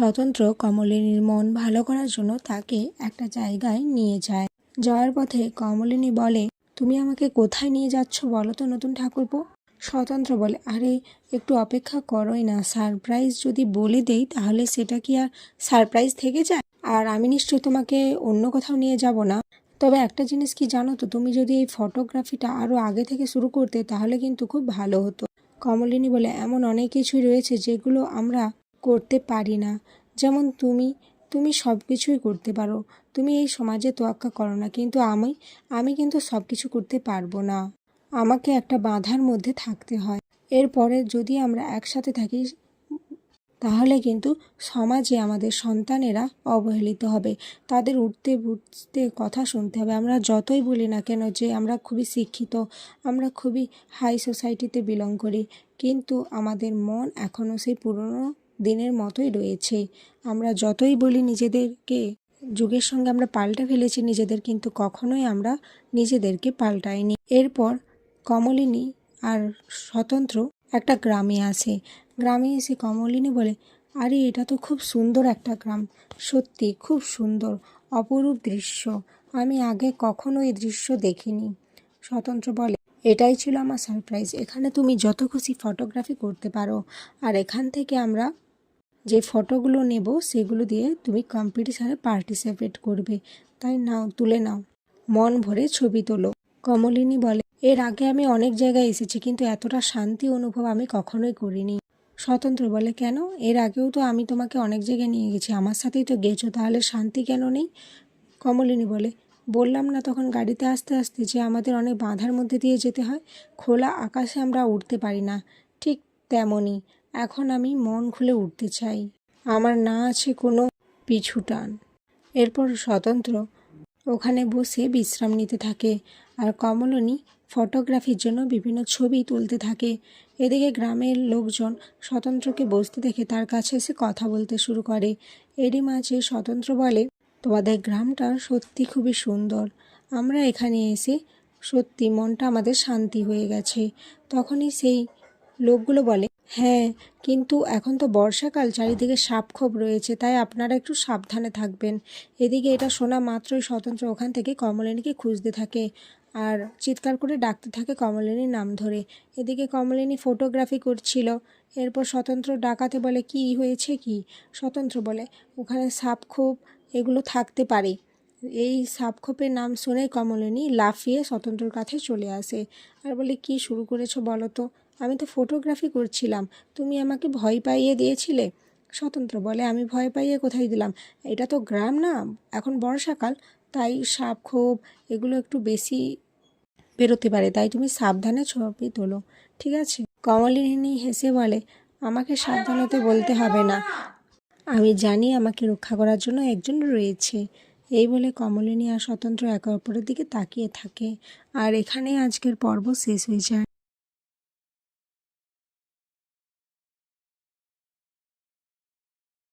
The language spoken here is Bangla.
স্বতন্ত্র কমলিনীর মন ভালো করার জন্য তাকে একটা জায়গায় নিয়ে যায়। যাওয়ার পথে কমলিনী বলে, তুমি আমাকে কোথায় নিয়ে যাচ্ছ বলো তো নতুন ঠাকুরপো? স্বতন্ত্র বলে, আরে, একটু অপেক্ষা করোই না, সারপ্রাইজ যদি বলে দেই তাহলে সেটা কি আর সারপ্রাইজ থেকে যায়? আর আমি নিশ্চয়ই তোমাকে অন্য কোথাও নিয়ে যাব না। তবে একটা জিনিস কি জানো তো, তুমি যদি এই ফটোগ্রাফিটা আরও আগে থেকে শুরু করতে তাহলে কিন্তু খুব ভালো হতো। কমলিনী বলে, এমন অনেক কিছুই রয়েছে যেগুলো আমরা করতে পারি না। যেমন তুমি তুমি সব কিছুই করতে পারো। তুমি এই সমাজে তোয়াক্কা করো না। কিন্তু আমি আমি কিন্তু সব কিছু করতে পারব না। আমাকে একটা বাধার মধ্যে থাকতে হয়। এরপরে যদি আমরা একসাথে থাকি, তাহলে কিন্তু সমাজে আমাদের সন্তানেরা অবহেলিত হবে। তাদের উঠতে বুঝতে কথা শুনতে হবে। আমরা যতই বলি না কেন যে আমরা খুবই শিক্ষিত, আমরা খুবই হাই সোসাইটিতে বিলং করি। কিন্তু আমাদের মন এখনও সেই পুরনো দিনের মতোই রয়েছে। আমরা যতই বলি নিজেদেরকে, যুগের সঙ্গে আমরা পাল্টে ফেলেছি নিজেদের, কিন্তু কখনোই আমরা নিজেদেরকে পাল্টাইনি। এরপর কমলিনী আর স্বতন্ত্র একটা গ্রামে আসে গ্রামে এসে কমলিনী বলে, আরে, এটা তো খুব সুন্দর একটা গ্রাম। সত্যি খুব সুন্দর, অপরূপ দৃশ্য। আমি আগে কখনো এই দৃশ্য দেখিনি। স্বতন্ত্র বলে, এটাই ছিল আমার সারপ্রাইজ এখানে তুমি যত খুশি ফটোগ্রাফি করতে পারো। আর এখান থেকে আমরা যে ফটোগুলো নেব সেগুলো দিয়ে তুমি কম্পিটিশানে পার্টিসিপেট করবে। তাই নাও, তুলে নাও। মন ভরে ছবি তোলো। কমলিনী বলে, এর আগে আমি অনেক জায়গায় এসেছি, কিন্তু এতটা শান্তি অনুভব আমি কখনোই করিনি। স্বতন্ত্র বলে, কেন? এর আগেও তো আমি তোমাকে অনেক জায়গায় নিয়ে গেছি, আমার সাথেই তো গেছো, তাহলে শান্তি কেন নেই? কমলিনী বলে, বললাম না তখন গাড়িতে আসতে আসতে যে আমাদের অনেক বাধার মধ্যে দিয়ে যেতে হয়, খোলা আকাশে আমরা উঠতে পারি না। ঠিক তেমনই। এখন আমি মন খুলে উঠতে চাই। আমার না আছে কোনো পিছু টান। এরপর স্বতন্ত্র। ওখানে বসে বিশ্রাম নিতে থাকে আর কমলিনী ফটোগ্রাফির জন্য বিভিন্ন ছবি তুলতে থাকে। এদিকে গ্রামের লোকজন স্বতন্ত্রকে বসতে দেখে তার কাছে এসে কথা বলতে শুরু করে। এরই মাঝে স্বতন্ত্র বলে, তোমাদের গ্রামটা সত্যি খুবই সুন্দর। আমরা এখানে এসে সত্যি মনটা আমাদের শান্তি হয়ে গেছে। তখনই সেই লোকগুলো বলে হ্যাঁ কিন্তু এখন তো বর্ষাকাল, চারিদিকে সাপখোপ রয়েছে, তাই আপনারা একটু সাবধানে থাকবেন। এদিকে এটা শোনা মাত্রই স্বতন্ত্র ওখান থেকে কমলিনীকে খুঁজতে থাকে, আর চিৎকার করে ডাকতে থাকে কমলিনীর নাম ধরে। এদিকে কমলিনী ফটোগ্রাফি করছিল, এরপর স্বতন্ত্র ডাকাতে বলে, কি হয়েছে কি? স্বতন্ত্র বলে, ওখানে সাপখোপ, এগুলো থাকতে পারে। এই সাপখোপের নাম শুনে কমলিনী লাফিয়ে স্বতন্ত্রর কাছে চলে আসে, আর বলে, কি শুরু করেছ বলো তো? আমি তো ফটোগ্রাফি করছিলাম। তুমি আমাকে ভয় পাইয়ে দিয়েছিলে? স্বতন্ত্র, বলে আমি ভয় পাইয়ে কোথায় দিলাম? এটা তো গ্রাম না? এখন বর্ষাকাল, তাই সাপ খোপ এগুলো একটু বেশি বেরোতে পারে, তাই তুমি সাবধানে ছবি তোলো, ঠিক আছে? কমলিনী হেসে বলে, আমাকে সাবধান হতে বলতে হবে না। আমি জানি আমাকে রক্ষা করার জন্য একজন রয়েছে। এই বলে কমলিনী আর স্বতন্ত্র একে অপরের দিকে তাকিয়ে থাকে। আর এখানেই আজকের পর্ব শেষ হয়ে যায়।